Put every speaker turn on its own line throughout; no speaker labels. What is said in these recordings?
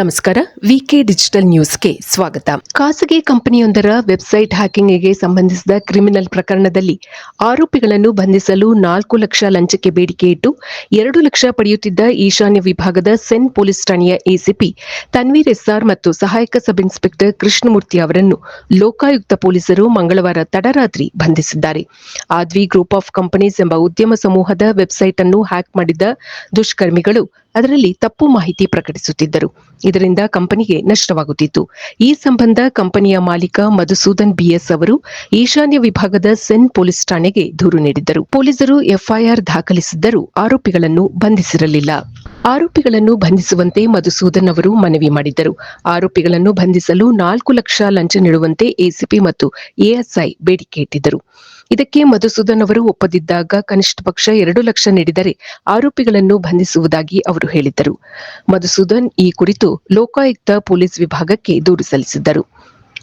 ನಮಸ್ಕಾರ ವಿಕೆ ಡಿಜಿಟಲ್ ನ್ಯೂಸ್ಗೆ ಸ್ವಾಗತ. ಖಾಸಗಿ ಕಂಪನಿಯೊಂದರ ವೆಬ್ಸೈಟ್ ಹ್ಯಾಕಿಂಗ್ಗೆ ಸಂಬಂಧಿಸಿದ ಕ್ರಿಮಿನಲ್ ಪ್ರಕರಣದಲ್ಲಿ ಆರೋಪಿಗಳನ್ನು ಬಂಧಿಸಲು ನಾಲ್ಕು ಲಕ್ಷ ಲಂಚಕ್ಕೆ ಬೇಡಿಕೆ ಇಟ್ಟು ಎರಡು ಲಕ್ಷ ಪಡೆಯುತ್ತಿದ್ದ ಈಶಾನ್ಯ ವಿಭಾಗದ ಸೆನ್ ಪೊಲೀಸ್ ಠಾಣೆಯ ಎಸಿಪಿ ತನ್ವೀರ್ ಎಸ್ಆರ್ ಮತ್ತು ಸಹಾಯಕ ಸಬ್ ಇನ್ಸ್ಪೆಕ್ಟರ್ ಕೃಷ್ಣಮೂರ್ತಿ ಅವರನ್ನು ಲೋಕಾಯುಕ್ತ ಪೊಲೀಸರು ಮಂಗಳವಾರ ತಡರಾತ್ರಿ ಬಂಧಿಸಿದ್ದಾರೆ. ಆದ್ವಿ ಗ್ರೂಪ್ ಆಫ್ ಕಂಪನೀಸ್ ಎಂಬ ಉದ್ಯಮ ಸಮೂಹದ ವೆಬ್ಸೈಟ್ ಅನ್ನು ಹ್ಯಾಕ್ ಮಾಡಿದ್ದ ದುಷ್ಕರ್ಮಿಗಳು ಅದರಲ್ಲಿ ತಪ್ಪು ಮಾಹಿತಿ ಪ್ರಕಟಿಸುತ್ತಿದ್ದರು. ಇದರಿಂದ ಕಂಪನಿಗೆ ನಷ್ಟವಾಗುತ್ತಿತ್ತು. ಈ ಸಂಬಂಧ ಕಂಪನಿಯ ಮಾಲೀಕ ಮಧುಸೂದನ್ ಬಿಎಸ್ ಅವರು ಈಶಾನ್ಯ ವಿಭಾಗದ ಸೆನ್ ಪೊಲೀಸ್ ಠಾಣೆಗೆ ದೂರು ನೀಡಿದ್ದರು. ಪೊಲೀಸರು ಎಫ್ಐಆರ್ ದಾಖಲಿಸಿದ್ದರೂ ಆರೋಪಿಗಳನ್ನು ಬಂಧಿಸಿರಲಿಲ್ಲ. ಆರೋಪಿಗಳನ್ನು ಬಂಧಿಸುವಂತೆ ಮಧುಸೂದನ್ ಅವರು ಮನವಿ ಮಾಡಿದ್ದರು. ಆರೋಪಿಗಳನ್ನು ಬಂಧಿಸಲು ನಾಲ್ಕು ಲಕ್ಷ ಲಂಚ ನೀಡುವಂತೆ ಎಸಿಪಿ ಮತ್ತು ಎಎಸ್ಐ ಬೇಡಿಕೆ ಇಟ್ಟಿದ್ದರು. ಇದಕ್ಕೆ ಮಧುಸೂದನ್ ಅವರು ಒಪ್ಪದಿದ್ದಾಗ ಕನಿಷ್ಠ ಪಕ್ಷ ಎರಡು ಲಕ್ಷ ನೀಡಿದರೆ ಆರೋಪಿಗಳನ್ನು ಬಂಧಿಸುವುದಾಗಿ ಅವರು ಹೇಳಿದ್ದರು. ಮಧುಸೂದನ್ ಈ ಕುರಿತು ಲೋಕಾಯುಕ್ತ ಪೊಲೀಸ್ ವಿಭಾಗಕ್ಕೆ ದೂರು ಸಲ್ಲಿಸಿದ್ದರು.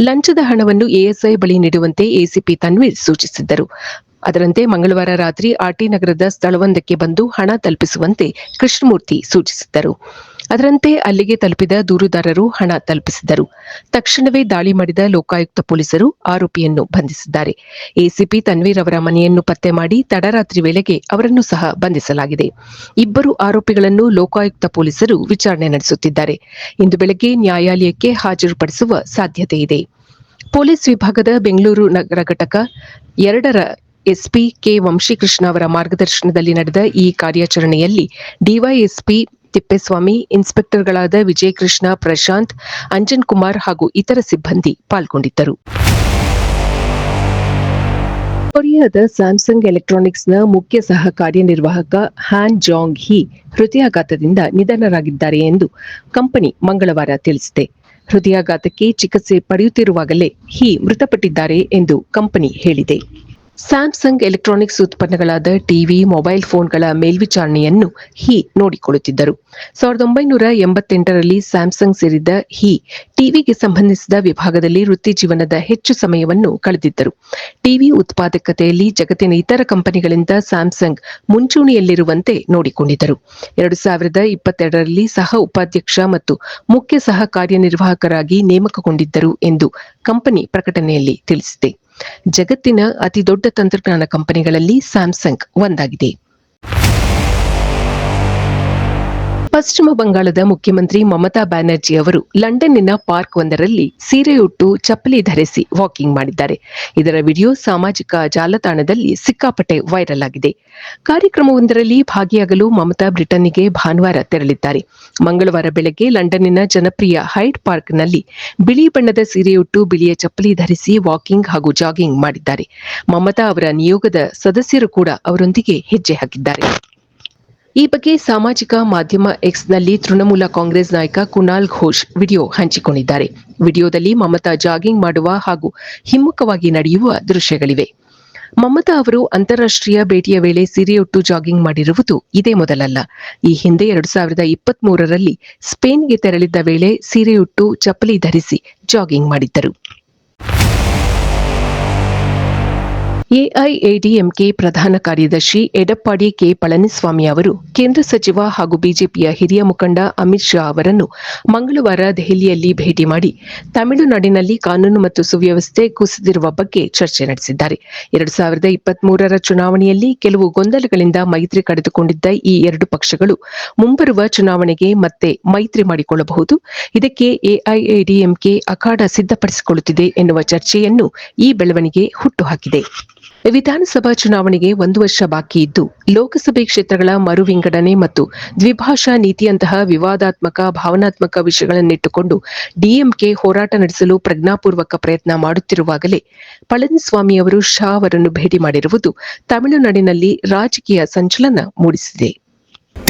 ಲಂಚದ ಹಣವನ್ನು ಎಎಸ್ಐ ಬಳಿ ನೀಡುವಂತೆ ಎಸಿಪಿ ತನ್ವೀರ್ ಸೂಚಿಸಿದ್ದರು. ಅದರಂತೆ ಮಂಗಳವಾರ ರಾತ್ರಿ ಆರ್ಟಿ ನಗರದ ಸ್ಥಳವೊಂದಕ್ಕೆ ಬಂದು ಹಣ ತಲುಪಿಸುವಂತೆ ಕೃಷ್ಣಮೂರ್ತಿ ಸೂಚಿಸಿದ್ದರು. ಅದರಂತೆ ಅಲ್ಲಿಗೆ ತಲುಪಿದ ದೂರುದಾರರು ಹಣ ತಲುಪಿಸಿದರು ತಕ್ಷಣವೇ ದಾಳಿ ಮಾಡಿದ ಲೋಕಾಯುಕ್ತ ಪೊಲೀಸರು ಆರೋಪಿಯನ್ನು ಬಂಧಿಸಿದ್ದಾರೆ. ಎಸಿಪಿ ತನ್ವೀರ್ ಅವರ ಮನೆಯನ್ನು ಪತ್ತೆ ಮಾಡಿ ತಡರಾತ್ರಿ ವೇಳೆಗೆ ಅವರನ್ನು ಸಹ ಬಂಧಿಸಲಾಗಿದೆ. ಇಬ್ಬರು ಆರೋಪಿಗಳನ್ನು ಲೋಕಾಯುಕ್ತ ಪೊಲೀಸರು ವಿಚಾರಣೆ ನಡೆಸುತ್ತಿದ್ದಾರೆ. ಇಂದು ಬೆಳಗ್ಗೆ ನ್ಯಾಯಾಲಯಕ್ಕೆ ಹಾಜರುಪಡಿಸುವ ಸಾಧ್ಯತೆ ಇದೆ. ಪೊಲೀಸ್ ವಿಭಾಗದ ಬೆಂಗಳೂರು ನಗರ ಘಟಕ ಎರಡರ ಎಸ್ಪಿ ಕೆ ವಂಶೀಕೃಷ್ಣ ಅವರ ಮಾರ್ಗದರ್ಶನದಲ್ಲಿ ನಡೆದ ಈ ಕಾರ್ಯಾಚರಣೆಯಲ್ಲಿ ಡಿವೈಎಸ್ಪಿ ತಿಪ್ಪೇಸ್ವಾಮಿ, ಇನ್ಸ್ಪೆಕ್ಟರ್ಗಳಾದ ವಿಜಯಕೃಷ್ಣ, ಪ್ರಶಾಂತ್, ಅಂಜನ್ ಕುಮಾರ್ ಹಾಗೂ ಇತರ ಸಿಬ್ಬಂದಿ ಪಾಲ್ಗೊಂಡಿದ್ದರು. ಕೊರಿಯಾದ ಸ್ಯಾಮ್ಸಂಗ್ ಎಲೆಕ್ಟ್ರಾನಿಕ್ಸ್ನ ಮುಖ್ಯ ಸಹ ಕಾರ್ಯನಿರ್ವಾಹಕ ಹ್ಯಾನ್ ಜಾಂಗ್ ಹಿ ಹೃದಯಾಘಾತದಿಂದ ನಿಧನರಾಗಿದ್ದಾರೆ ಎಂದು ಕಂಪನಿ ಮಂಗಳವಾರ ತಿಳಿಸಿದೆ. ಹೃದಯಾಘಾತಕ್ಕೆ ಚಿಕಿತ್ಸೆ ಪಡೆಯುತ್ತಿರುವಾಗಲೇ ಹಿ ಮೃತಪಟ್ಟಿದ್ದಾರೆ ಎಂದು ಕಂಪನಿ ಹೇಳಿದೆ. ಸ್ಯಾಮ್ಸಂಗ್ ಎಲೆಕ್ಟ್ರಾನಿಕ್ಸ್ ಉತ್ಪನ್ನಗಳಾದ ಟಿವಿ, ಮೊಬೈಲ್ ಫೋನ್ಗಳ ಮೇಲ್ವಿಚಾರಣೆಯನ್ನು ಹಿ ನೋಡಿಕೊಳ್ಳುತ್ತಿದ್ದರು. ಸಾವಿರದ ಒಂಬೈನೂರ ಎಂಬತ್ತೆಂಟರಲ್ಲಿ ಸ್ಯಾಮ್ಸಂಗ್ ಸೇರಿದ್ದ ಹಿ, ಟಿವಿಗೆ ಸಂಬಂಧಿಸಿದ ವಿಭಾಗದಲ್ಲಿ ವೃತ್ತಿ ಜೀವನದ ಹೆಚ್ಚು ಸಮಯವನ್ನು ಕಳೆದಿದ್ದರು. ಟಿವಿ ಉತ್ಪಾದಕತೆಯಲ್ಲಿ ಜಗತ್ತಿನ ಇತರ ಕಂಪನಿಗಳಿಂದ ಸ್ಯಾಮ್ಸಂಗ್ ಮುಂಚೂಣಿಯಲ್ಲಿರುವಂತೆ ನೋಡಿಕೊಂಡಿದ್ದರು. ಎರಡು ಸಾವಿರದ ಇಪ್ಪತ್ತೆರಡರಲ್ಲಿ ಸಹ ಉಪಾಧ್ಯಕ್ಷ ಮತ್ತು ಮುಖ್ಯ ಸಹ ಕಾರ್ಯನಿರ್ವಾಹಕರಾಗಿ ನೇಮಕಗೊಂಡಿದ್ದರು ಎಂದು ಕಂಪನಿ ಪ್ರಕಟಣೆಯಲ್ಲಿ ತಿಳಿಸಿದೆ. ಜಗತ್ತಿನ ಅತಿದೊಡ್ಡ ತಂತ್ರಜ್ಞಾನ ಕಂಪನಿಗಳಲ್ಲಿ ಸ್ಯಾಮ್ಸಂಗ್ ಒಂದಾಗಿದೆ. ಪಶ್ಚಿಮ ಬಂಗಾಳದ ಮುಖ್ಯಮಂತ್ರಿ ಮಮತಾ ಬ್ಯಾನರ್ಜಿ ಅವರು ಲಂಡನ್ನಿನ ಪಾರ್ಕ್ ಒಂದರಲ್ಲಿ ಸೀರೆಯುಟ್ಟು, ಚಪ್ಪಲಿ ಧರಿಸಿ ವಾಕಿಂಗ್ ಮಾಡಿದ್ದಾರೆ. ಇದರ ವಿಡಿಯೋ ಸಾಮಾಜಿಕ ಜಾಲತಾಣದಲ್ಲಿ ಸಿಕ್ಕಾಪಟ್ಟೆ ವೈರಲ್ ಆಗಿದೆ. ಕಾರ್ಯಕ್ರಮವೊಂದರಲ್ಲಿ ಭಾಗಿಯಾಗಲು ಮಮತಾ ಬ್ರಿಟನ್ನಿಗೆ ಭಾನುವಾರ ತೆರಳಿದ್ದಾರೆ. ಮಂಗಳವಾರ ಬೆಳಗ್ಗೆ ಲಂಡನ್ನಿನ ಜನಪ್ರಿಯ ಹೈಡ್ ಪಾರ್ಕ್ನಲ್ಲಿ ಬಿಳಿ ಬಣ್ಣದ ಸೀರೆಯುಟ್ಟು, ಬಿಳಿಯ ಚಪ್ಪಲಿ ಧರಿಸಿ ವಾಕಿಂಗ್ ಹಾಗೂ ಜಾಗಿಂಗ್ ಮಾಡಿದ್ದಾರೆ. ಮಮತಾ ಅವರ ನಿಯೋಗದ ಸದಸ್ಯರು ಕೂಡ ಅವರೊಂದಿಗೆ ಹೆಜ್ಜೆ ಹಾಕಿದ್ದಾರೆ. ಈ ಬಗ್ಗೆ ಸಾಮಾಜಿಕ ಮಾಧ್ಯಮ ಎಕ್ಸ್ನಲ್ಲಿ ತೃಣಮೂಲ ಕಾಂಗ್ರೆಸ್ ನಾಯಕ ಕುನಾಲ್ ಘೋಷ್ ವಿಡಿಯೋ ಹಂಚಿಕೊಂಡಿದ್ದಾರೆ. ವಿಡಿಯೋದಲ್ಲಿ ಮಮತಾ ಜಾಗಿಂಗ್ ಮಾಡುವ ಹಾಗೂ ಹಿಮ್ಮುಖವಾಗಿ ನಡೆಯುವ ದೃಶ್ಯಗಳಿವೆ. ಮಮತಾ ಅವರು ಅಂತಾರಾಷ್ಟ್ರೀಯ ಭೇಟಿಯ ವೇಳೆ ಸಿರಿಯೊಟ್ಟು ಜಾಗಿಂಗ್ ಮಾಡಿರುವುದು ಇದೇ ಮೊದಲಲ್ಲ. ಈ ಹಿಂದೆ ಎರಡು ಸಾವಿರದ ಇಪ್ಪತ್ತ್ ಮೂರರಲ್ಲಿ ಸ್ಪೇನ್ಗೆ ತೆರಳಿದ್ದ ವೇಳೆ ಸೀರೆಯುಟ್ಟು ಚಪ್ಪಲಿ ಧರಿಸಿ ಜಾಗಿಂಗ್ ಮಾಡಿದ್ದರು. ಎಐಎಡಿಎಂಕೆ ಪ್ರಧಾನ ಕಾರ್ಯದರ್ಶಿ ಎಡಪ್ಪಾಡಿ ಕೆ ಪಳನಿಸ್ವಾಮಿ ಅವರು, ಕೇಂದ್ರ ಸಚಿವ ಹಾಗೂ ಬಿಜೆಪಿಯ ಹಿರಿಯ ಮುಖಂಡ ಅಮಿತ್ ಶಾ ಅವರನ್ನು ಮಂಗಳವಾರ ದೆಹಲಿಯಲ್ಲಿ ಭೇಟಿ ಮಾಡಿ ತಮಿಳುನಾಡಿನಲ್ಲಿ ಕಾನೂನು ಮತ್ತು ಸುವ್ಯವಸ್ಥೆ ಕುಸಿದಿರುವ ಬಗ್ಗೆ ಚರ್ಚೆ ನಡೆಸಿದ್ದಾರೆ. ಎರಡು ಸಾವಿರದ ಇಪ್ಪತ್ತ್ ಮೂರರ ಚುನಾವಣೆಯಲ್ಲಿ ಕೆಲವು ಗೊಂದಲಗಳಿಂದ ಮೈತ್ರಿ ಕಳೆದುಕೊಂಡಿದ್ದ ಈ ಎರಡು ಪಕ್ಷಗಳು ಮುಂಬರುವ ಚುನಾವಣೆಗೆ ಮತ್ತೆ ಮೈತ್ರಿ ಮಾಡಿಕೊಳ್ಳಬಹುದು. ಇದಕ್ಕೆ ಎಐಎಡಿಎಂಕೆ ಅಖಾಡ ಸಿದ್ಧಪಡಿಸಿಕೊಳ್ಳುತ್ತಿದೆ ಎನ್ನುವ ಚರ್ಚೆಯನ್ನು ಈ ಬೆಳವಣಿಗೆ ಹುಟ್ಟುಹಾಕಿದೆ ವಿಧಾನಸಭಾ ಚುನಾವಣೆಗೆ ಒಂದು ವರ್ಷ ಬಾಕಿ ಇದ್ದು, ಲೋಕಸಭೆ ಕ್ಷೇತ್ರಗಳ ಮರು ವಿಂಗಡಣೆ ಮತ್ತು ದ್ವಿಭಾಷಾ ನೀತಿಯಂತಹ ವಿವಾದಾತ್ಮಕ, ಭಾವನಾತ್ಮಕ ವಿಷಯಗಳನ್ನಿಟ್ಟುಕೊಂಡು ಡಿಎಂಕೆ ಹೋರಾಟ ನಡೆಸಲು ಪ್ರಜ್ಞಾಪೂರ್ವಕ ಪ್ರಯತ್ನ ಮಾಡುತ್ತಿರುವಾಗಲೇ ಪಳನಿಸ್ವಾಮಿ ಅವರು ಶಾ ಅವರನ್ನು ಭೇಟಿ ಮಾಡಿರುವುದು ತಮಿಳುನಾಡಿನಲ್ಲಿ ರಾಜಕೀಯ ಸಂಚಲನ ಮೂಡಿಸಿದೆ.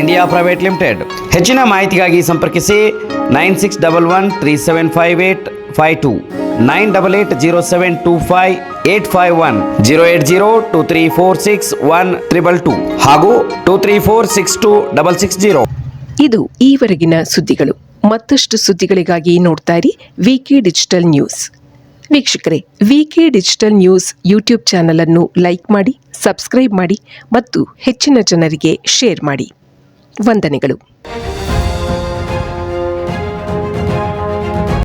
India private limited. ಹೆಚ್ಚಿನ ಮಾಹಿತಿಗಾಗಿ ಸಂಪರ್ಕಿಸಿ nine six double one three seven five eight five two, nine double eight zero seven two five eight five one, zero eight zero two three four six one triple two ಹಾಗೂ two three four six two double six zero.
ಇದು ಈವರೆಗಿನ ಸುದ್ದಿಗಳು. ಮತ್ತಷ್ಟು ಸುದ್ದಿಗಳಿಗಾಗಿ ನೋಡ್ತಾ ಇರಿ VK digital news ವೀಕ್ಷಕರೇ VK digital news YouTube channel ಅನ್ನು ಲೈಕ್ ಮಾಡಿ, ಸಬ್ಸ್ಕ್ರೈಬ್ ಮಾಡಿ ಮತ್ತು ಹೆಚ್ಚಿನ ಜನರಿಗೆ ಶೇರ್ ಮಾಡಿ. ವಂದನೆಗಳು.